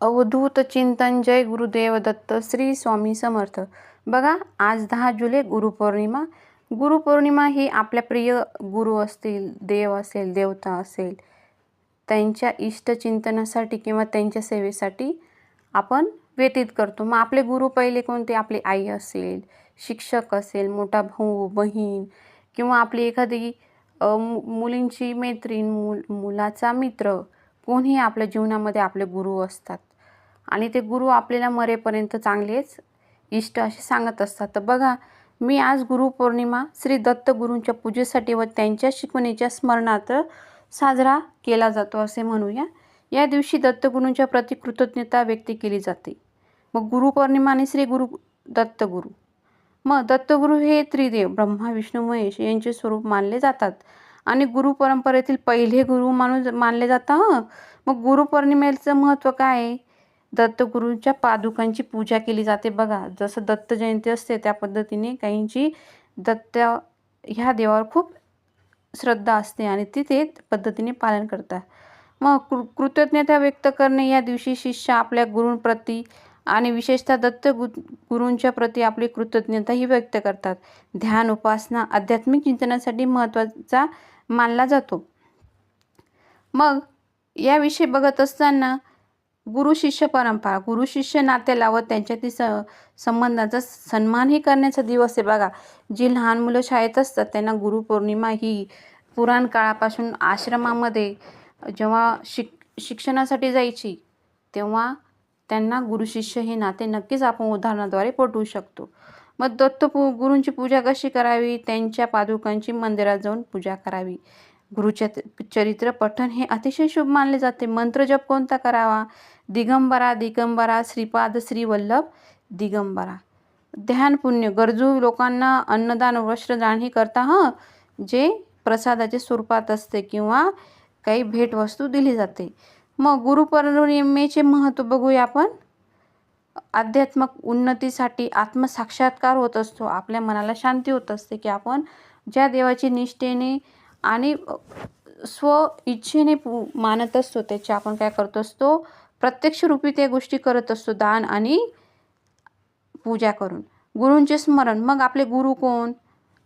अवधूत चिंतन जय गुरुदेव दत्त श्री स्वामी समर्थ. बघा आज दहा जुलै गुरुपौर्णिमा. गुरुपौर्णिमा ही आपल्या प्रिय गुरु असतील देव असेल देवता असेल त्यांच्या इष्टचिंतनासाठी किंवा त्यांच्या सेवेसाठी आपण व्यतीत करतो. मग आपले गुरु पहिले कोणते? आपली आई असेल शिक्षक असेल मोठा भाऊ बहीण किंवा आपली एखादी मु मुलींची मैत्रीण मुल मुलाचा मित्र. कोणीही आपल्या जीवनामध्ये आपले गुरु असतात. आणि ते गुरु आपल्याला मरेपर्यंत चांगलेच इष्ट असे सांगत असतात. तर बघा मी आज गुरुपौर्णिमा श्री दत्त गुरूंच्या पूजेसाठी व त्यांच्या शिकवणीच्या स्मरणार्थ साजरा केला जातो असे म्हणूया. या दिवशी दत्तगुरूंच्या प्रति कृतज्ञता व्यक्त केली जाते. मग गुरुपौर्णिमा आणि श्री गुरु दत्तगुरू मग दत्तगुरू हे त्रिदेव ब्रह्मा विष्णू महेश यांचे स्वरूप मानले जातात. आणि गुरु परंपरेतील पहिले गुरु मानून मानले जातं हं. मग गुरुपौर्णिमेचं महत्त्व काय आहे? दत्तगुरूंच्या पादुकांची पूजा केली जाते बघा. जसं दत्त जयंती असते त्या पद्धतीने काहींची दत्त ह्या देवावर खूप श्रद्धा असते आणि ती ते पद्धतीने पालन करतात. मग कृ कृतज्ञता व्यक्त करणे या दिवशी शिष्य आपल्या गुरूंप्रती आणि विशेषतः दत्त गु गुरूंच्या प्रती आपली कृतज्ञताही व्यक्त करतात. ध्यान उपासना आध्यात्मिक चिंतनासाठी महत्त्वाचा मानला जातो. मग याविषयी बघत असताना गुरु शिष्य परंपरा गुरु शिष्य नात्याला व त्यांच्यातील स संबंधाचा सन्मानही करण्याचा दिवस आहे. बघा जी लहान मुलं शाळेत असतात त्यांना गुरुपौर्णिमा ही पुराण काळापासून आश्रमामध्ये जेव्हा शिक शिक्षणासाठी जायची तेव्हा त्यांना गुरु शिष्य हे नाते नक्कीच आपण उदाहरणाद्वारे पटवू शकतो. मग दत्त पू गुरूंची पूजा कशी करावी? त्यांच्या पादुकांची मंदिरात जाऊन पूजा करावी. गुरुचत चरित्र पठण हे अतिशय शुभ मानले जाते. मंत्रजप कोणता करावा? दिगंबरा दिगंबरा श्रीपाद श्रीवल्लभ दिगंबरा. ध्यान पुण्य. गरजू लोकांना अन्नदान वस्त्रदान ही करता हं जे प्रसादाचे स्वरूपात असते किंवा काही भेटवस्तू दिली जाते. मग गुरुपौर्णिमेचे महत्त्व बघूया आपण. आध्यात्मक उन्नतीसाठी आत्मसाक्षात्कार होत असतो. आपल्या मनाला शांती होत असते की आपण ज्या देवाची निष्ठेने आणि स्व इच्छेने मानत असतो त्याची आपण काय करत असतो? प्रत्यक्ष रूपी त्या गोष्टी करत असतो दान आणि पूजा करून. गुरूंचे स्मरण. मग आपले गुरु कोण?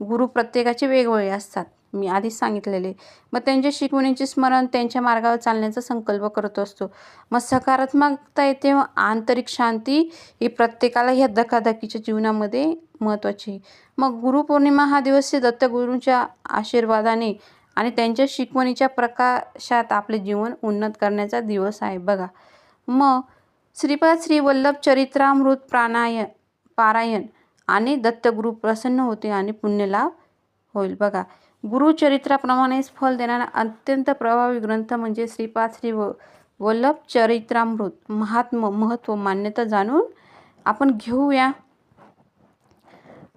गुरु प्रत्येकाचे वेगवेगळे असतात. मी आधीच सांगितलेले. मग त्यांच्या शिकवणीचे स्मरण त्यांच्या मार्गावर चालण्याचा संकल्प करत असतो. मग सकारात्मकता येते व आंतरिक शांती ही प्रत्येकाला ह्या धकाधकीच्या जीवनामध्ये महत्त्वाची मग गुरुपौर्णिमा हा दिवस हे दत्तगुरूंच्या आशीर्वादाने आणि त्यांच्या शिकवणीच्या प्रकाशात आपले जीवन उन्नत करण्याचा दिवस आहे. बघा. मग श्रीपाद श्री वल्लभ चरित्रामृत प्राणाय पारायण आणि दत्तगुरु प्रसन्न होते आणि पुण्यलाभ होईल. बघा. गुरुचरित्राप्रमाणेच फल देणारा अत्यंत प्रभावी ग्रंथ म्हणजे श्रीपाद श्री व वल्लभ चरित्रामृत महात्म महत्त्व मान्यता जाणून आपण घेऊया.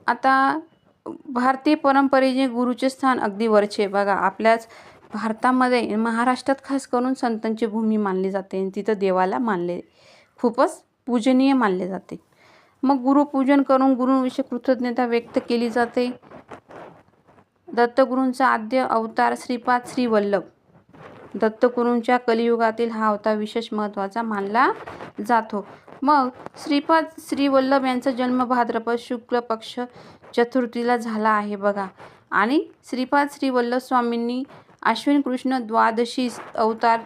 आता भारतीय परंपरेचे गुरुचे स्थान अगदी वरचे बघा आपल्याच भारतामध्ये महाराष्ट्रात खास करून संतांची भूमी मानली जाते. आणि तिथं देवाला मानले खूपच पूजनीय मानले जाते. मग गुरुपूजन करून गुरुविषयी कृतज्ञता व्यक्त केली जाते. दत्तगुरूंचा आद्य अवतार श्रीपाद श्रीवल्लभ. दत्तगुरूंच्या कलियुगातील हा अवतार विशेष महत्त्वाचा मानला जातो. मग श्रीपाद श्रीवल्लभ यांचा जन्म भाद्रपद शुक्ल पक्ष चतुर्थीला झाला आहे बघा. आणि श्रीपाद श्रीवल्लभ स्वामींनी अश्विन कृष्ण द्वादशी अवतार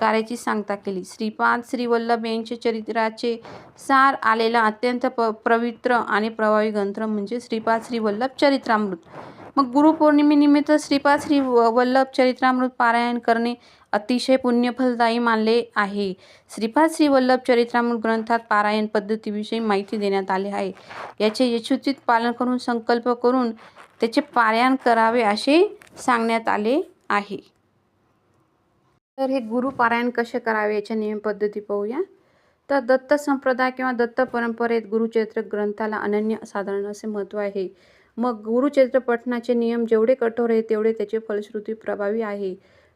कार्याची सांगता केली. श्रीपाद श्रीवल्लभ यांचे यांच्या चरित्राचे सार आलेला अत्यंत प पवित्र आणि प्रभावी ग्रंथ म्हणजे श्रीपाद श्रीवल्लभ चरित्रामृत. मग गुरुपौर्णिमेनिमित्त श्रीपाद श्री व वल्लभ चरित्रामृत पारायण करणे अतिशय पुण्यफलदायी मानले आहे. श्रीपाद श्री वल्लभ चरित्रामृत ग्रंथात पारायण पद्धतीविषयी माहिती देण्यात आली आहे. याचे यशोचित पालन करून संकल्प करून त्याचे पारायण करावे असे सांगण्यात आले आहे. तर हे गुरुपारायण कसे करावे याच्या नियम पद्धती पाहूया. तर दत्त संप्रदाय किंवा दत्त परंपरेत गुरुचरित्र ग्रंथाला अनन्य साधारण असे महत्त्व आहे. मग गुरुचरित्र पठणाचे नियम जेवढे कठोर आहे तेवढे त्याचे फलश्रुती प्रभावी आहे.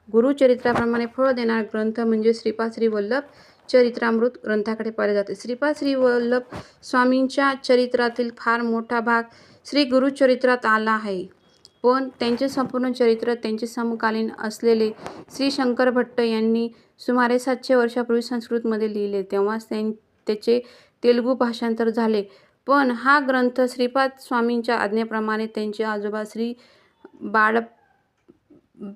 गुरुचरित्राप्रमाणे फळ देणारा ग्रंथ म्हणजे श्रीपाद श्री वल्लभ चरित्रामृत ग्रंथाकडे पाहिले जाते. श्रीपाद श्री वल्लभ स्वामींच्या चरित्रातील फार मोठा भाग श्री गुरुचरित्रात आला आहे. पण त्यांचे संपूर्ण चरित्र त्यांचे समकालीन असलेले श्री शंकर भट्ट यांनी सुमारे सातशे वर्षापूर्वी संस्कृतमध्ये लिहिले. तेव्हाच त्यां त्याचे तेलुगू भाषांतर झाले. पण हा ग्रंथ श्रीपाद स्वामींच्या आज्ञेप्रमाणे त्यांचे आजोबा श्री बाळ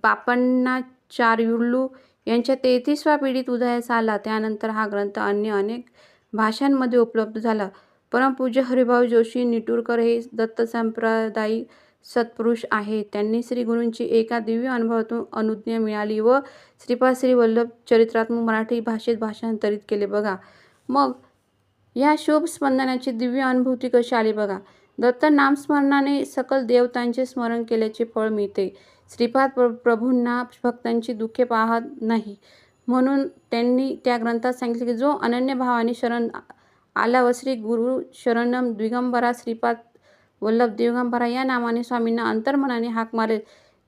बापण्णाचार्युल्लू यांच्या तेहतीसव्या पिढीत उदयास आला. त्यानंतर हा ग्रंथ अन्य अनेक भाषांमध्ये उपलब्ध झाला. परमपूज्य हरिभाऊ जोशी निटूरकर हे दत्त संप्रदायी सत्पुरुष आहेत. त्यांनी श्री गुरूंची एका दिव्य अनुभवातून अनुज्ञा मिळाली व श्रीपाद श्री वल्लभ चरित्रात्मक मराठी भाषेत भाषांतरित केले. बघा. मग या शुभ स्पंदनाची दिव्य अनुभूती कशी आली बघा. दत्त नामस्मरणाने सकल देवतांचे स्मरण केल्याचे फळ मिळते. श्रीपाद प्र प्रभूंना भक्तांची दुःखे पाहत नाही. म्हणून त्यांनी त्या ग्रंथात सांगितले की जो अनन्य भावाने शरण आला व श्री गुरु शरणम दिगंबरा श्रीपाद वल्लभ दिगंबरा या नामाने स्वामींना अंतर्मनाने हाक मारेल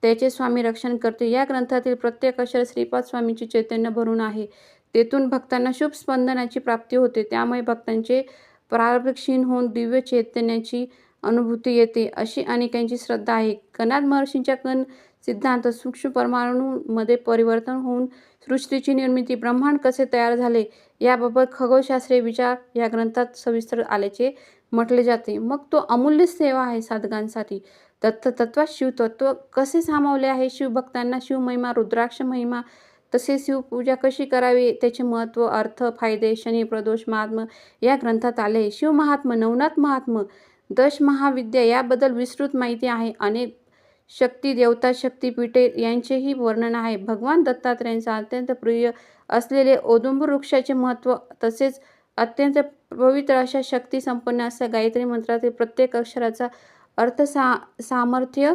त्याचे स्वामी रक्षण करते. या ग्रंथातील प्रत्येक अक्षर श्रीपाद स्वामींची चैतन्य भरून आहे. तेथून भक्तांना शुभ स्पंदनाची प्राप्ती होते. त्यामुळे भक्तांचे प्रारब्ध क्षीण होऊन दिव्य चैतन्याची अनुभूती येते अशी अनेकांची श्रद्धा आहे. कनाद महर्षींच्या कण सिद्धांत सूक्ष्म परमाणूमध्ये परिवर्तन होऊन सृष्टीची निर्मिती ब्रह्मांड कसे तयार झाले याबाबत खगोलशास्त्रीय विचार या ग्रंथात सविस्तर आल्याचे म्हटले जाते. मग तो अमूल्य सेवा आहे साधकांसाठी. दत्त तत्वात शिवतत्व कसे सामावले आहे? शिवभक्तांना शिवमहिमा रुद्राक्ष महिमा तसेच शिवपूजा कशी करावी त्याचे महत्त्व अर्थ फायदे शनी प्रदोष महात्म या ग्रंथात आले. शिवमहात्म नवनाथ महात्म दश महाविद्या याबद्दल विस्तृत माहिती आहे. अनेक शक्ती देवता शक्तीपीठे यांचेही वर्णन आहे. भगवान दत्तात्रयांचा अत्यंत प्रिय असलेले औदुंबर वृक्षाचे महत्त्व तसेच अत्यंत पवित्र अशा शक्ती संपन्न अशा गायत्री मंत्रातील प्रत्येक अक्षराचा अर्थ सा सामर्थ्य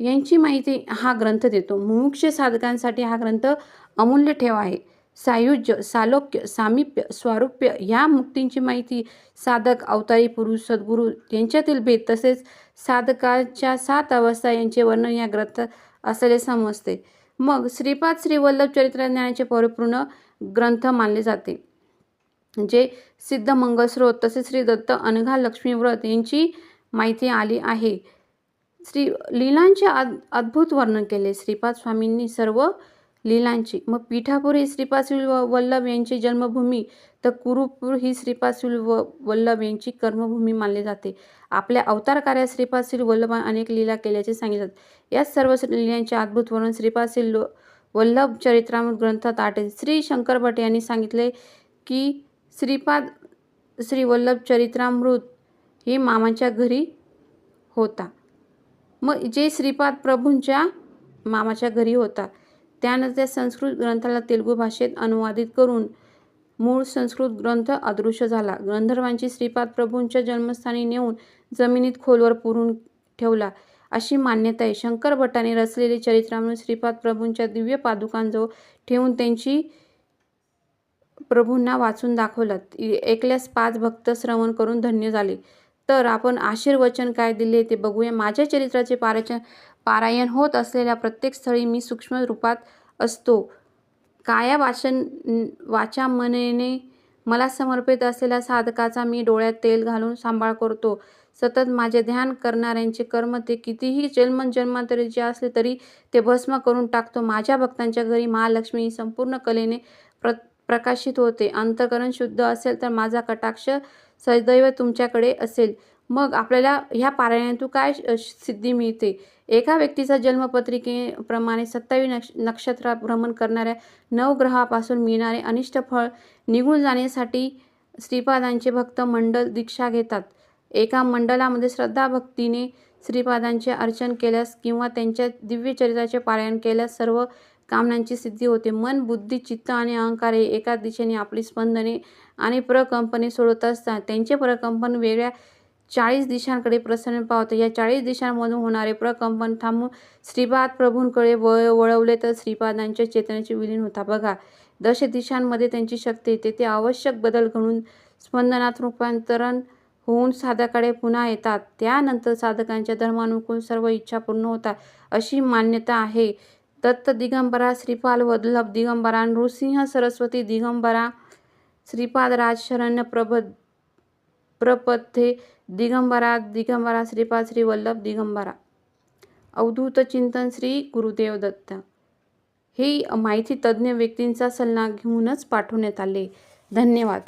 यांची माहिती हा ग्रंथ देतो. मुमुक्ष साधकांसाठी हा ग्रंथ अमूल्य ठेव आहे. सायुज्य सालोक्य सामिप्य स्वारूप्य या मुक्तींची माहिती साधक अवतारी पुरुष सद्गुरू यांच्यातील भेद तसेच साधकाच्या सात अवस्था यांचे वर्णन या ग्रंथ असलेले समजते. मग श्रीपाद श्रीवल्लभ चरित्र चरित्रज्ञानाचे परिपूर्ण ग्रंथ मानले जाते जे सिद्ध मंगलस्रोत तसेच श्री दत्त अनघा लक्ष्मीव्रत यांची माहिती आली आहे. श्री लीलांचे अद्भुत वर्णन केले. श्रीपाद स्वामींनी सर्व लीलांची मग पीठापूर ही श्रीपाद वल्लभ यांची जन्मभूमी तर कुरुपूर ही श्रीपाद व वल्लभ यांची कर्मभूमी मानली जाते. आपल्या अवतार कार्यात श्रीपाद श्री वल्लभ अनेक लीला केल्याचे सांगितले या सर्व लीलांचे अद्भुत वर्णन श्रीपाद श्री वल्लभ चरित्रामृत ग्रंथात आटे श्री शंकर भट यांनी सांगितले की श्रीपाद श्री वल्लभ चरित्रामृत हे मामाच्या घरी होता. मग जे श्रीपाद प्रभूंच्या मामाच्या घरी होता त्यानंतर संस्कृत ग्रंथाला तेलुगू भाषेत अनुवादित करून मूळ संस्कृत ग्रंथ अदृश्य झाला. गंधर्वांची श्रीपाद प्रभूंच्या जन्मस्थानी नेऊन जमिनीत खोलवर पुरून ठेवला. अशी मान्यता आहे. शंकर भट्टाने रचलेले चरित्रामृत श्रीपाद प्रभूंच्या दिव्य पादुकांजवळ ठेवून त्यांची प्रभूंना वाचून दाखवलं. ऐकल्यास पाच भक्त श्रवण करून धन्य झाले. तर आपण आशीर्वचन काय दिले ते बघूया. माझ्या चरित्राचे पारायण पारायण होत असलेल्या प्रत्येक स्थळी मी सूक्ष्म रूपात असतो. काया वाचन वाचा मनेने मला समर्पित असलेल्या साधकाचा मी डोळ्यात तेल घालून सांभाळ करतो. सतत माझे ध्यान करणाऱ्यांचे कर्म ते कितीही जन्म जन्मांतरीचे असले तरी ते भस्म करून टाकतो. माझ्या भक्तांच्या घरी महालक्ष्मी संपूर्ण कलेने प्र प्रकाशित होते. अंतकरण शुद्ध असेल तर माझा कटाक्ष सदैव तुमच्याकडे असेल. मग आपल्याला ह्या पारायणातून काय सिद्धी मिळते? एका व्यक्तीचा जन्मपत्रिकेप्रमाणे सत्तावीस नक्ष नक्षत्रा भ्रमण करणाऱ्या नवग्रहापासून मिळणारे अनिष्ट फळ निघून जाण्यासाठी श्रीपादांचे भक्त मंडल दीक्षा घेतात. एका मंडळामध्ये श्रद्धा भक्तीने श्रीपादांचे अर्चन केल्यास किंवा त्यांच्या दिव्य चरित्राचे पारायण केल्यास सर्व कामनांची सिद्धी होते. मन बुद्धी चित्त आणि अहंकार हे एका दिशेने आपली स्पंदने आणि प्रकंपने सोडत असतात. त्यांचे प्रकंपन वेगळ्या चाळीस दिशांकडे प्रसन्न पावते. या चाळीस दिशांमधून होणारे प्रकंपन थांबून श्रीपाद प्रभूंकडे वळ वळवले तर श्रीपादांच्या चेतनाचे विलीन होता. बघा दश दिशांमध्ये त्यांची शक्ती तेथे आवश्यक बदल घडून स्पंदनात रूपांतरण होऊन साधकाकडे पुन्हा येतात. त्यानंतर साधकांच्या धर्मानुकूल सर्व इच्छा पूर्ण होतात. अशी मान्यता आहे. दत्त दिगंबरा श्रीपाल वल्लभ दिगंबरा नृसिंह सरस्वती दिगंबरा श्रीपाद राजशरण्य प्रभ प्रपथे दिगंबरा दिगंबरा श्रीपाद श्री वल्लभ दिगंबरा. अवधूत चिंतन श्री गुरुदेव दत्त. ही माहिती तज्ज्ञ व्यक्तींचा सल्ला घेऊनच पाठवण्यात आले. धन्यवाद.